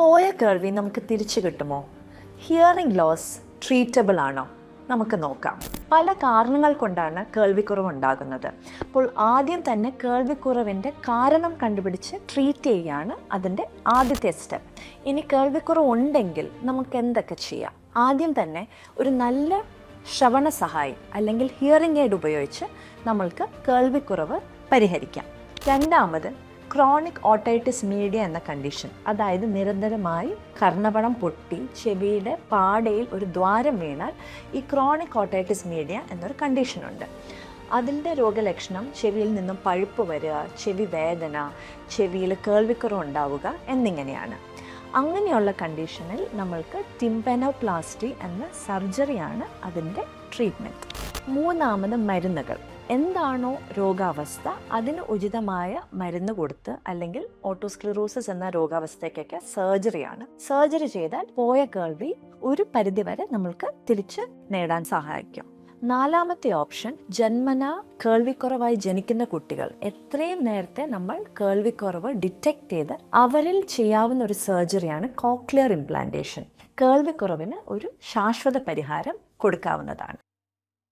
പോയ കേൾവി നമുക്ക് തിരിച്ചു കിട്ടുമോ? ഹിയറിംഗ് ലോസ് ട്രീറ്റബിൾ ആണോ? നമുക്ക് നോക്കാം. പല കാരണങ്ങൾ കൊണ്ടാണ് കേൾവിക്കുറവ് ഉണ്ടാകുന്നത്. അപ്പോൾ ആദ്യം തന്നെ കേൾവിക്കുറവിന്റെ കാരണം കണ്ടുപിടിച്ച് ട്രീറ്റ് ചെയ്യുകയാണ് അതിന്റെ ആദ്യത്തെ സ്റ്റെപ്പ് ഇനി കേൾവിക്കുറവ് ഉണ്ടെങ്കിൽ നമുക്ക് എന്തൊക്കെ ചെയ്യാം? ആദ്യം തന്നെ ഒരു നല്ല ശ്രവണ സഹായി അല്ലെങ്കിൽ ഹിയറിംഗ് എയ്ഡ് ഉപയോഗിച്ച് നമ്മൾക്ക് കേൾവിക്കുറവ് പരിഹരിക്കാം. രണ്ടാമത് ക്രോണിക് ഓട്ടൈറ്റിസ് മീഡിയ എന്ന കണ്ടീഷൻ അതായത് നിരന്തരമായി കർണപടം പൊട്ടി ചെവിയുടെ പാടയിൽ ഒരു ദ്വാരം വീണാൽ ഈ ക്രോണിക് ഓട്ടൈറ്റിസ് മീഡിയ എന്നൊരു കണ്ടീഷനുണ്ട് അതിന്റെ രോഗലക്ഷണം ചെവിയിൽ നിന്നും പഴുപ്പ് വരിക ചെവി വേദന ചെവിയിൽ കേൾവിക്കുറവ് ഉണ്ടാവുക എന്നിങ്ങനെയാണ്. അങ്ങനെയുള്ള കണ്ടീഷനിൽ നമ്മൾക്ക് ടിംപനോപ്ലാസ്റ്റി എന്ന സർജറിയാണ് അതിന്റെ ട്രീറ്റ്മെന്റ്. മൂന്നാമത് മരുന്നുകൾ. എന്താണോ രോഗാവസ്ഥ അതിന് ഉചിതമായ മരുന്ന് കൊടുത്ത് അല്ലെങ്കിൽ ഓട്ടോസ്ക്ലിറോസിസ് എന്ന രോഗാവസ്ഥയ്ക്കൊക്കെ സർജറിയാണ് സർജറി ചെയ്താൽ പോയ കേൾവി ഒരു പരിധിവരെ നമ്മൾക്ക് തിരിച്ച് നേടാൻ സഹായിക്കും. നാലാമത്തെ ഓപ്ഷൻ ജന്മന കേൾവിക്കുറവായി ജനിക്കുന്ന കുട്ടികൾ. എത്രയും നേരത്തെ നമ്മൾ കേൾവിക്കുറവ് ഡിറ്റക്ട് ചെയ്ത് അവരിൽ ചെയ്യാവുന്ന ഒരു സർജറിയാണ് കോക്ലിയർ ഇംപ്ലാന്റേഷൻ. കേൾവിക്കുറവിന് ഒരു ശാശ്വത പരിഹാരം കൊടുക്കാവുന്നതാണ്.